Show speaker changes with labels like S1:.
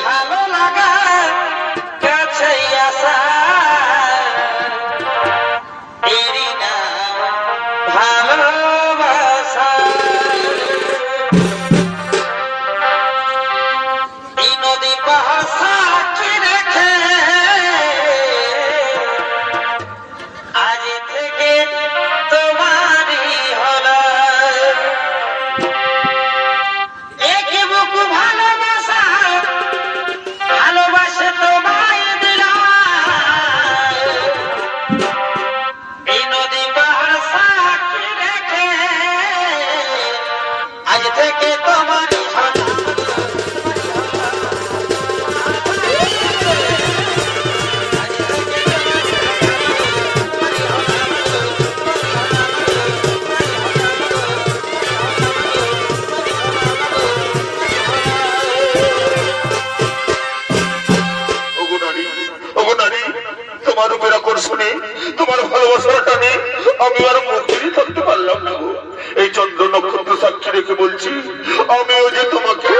S1: ভালো লাগা আজ থেকে তোমার তোমার ভালোবাসাটা নেই আমি আর মুখ থাকতে পারলাম না এই চন্দ্র নক্ষত্র রেখে বলছি আমিও যে তোমাকে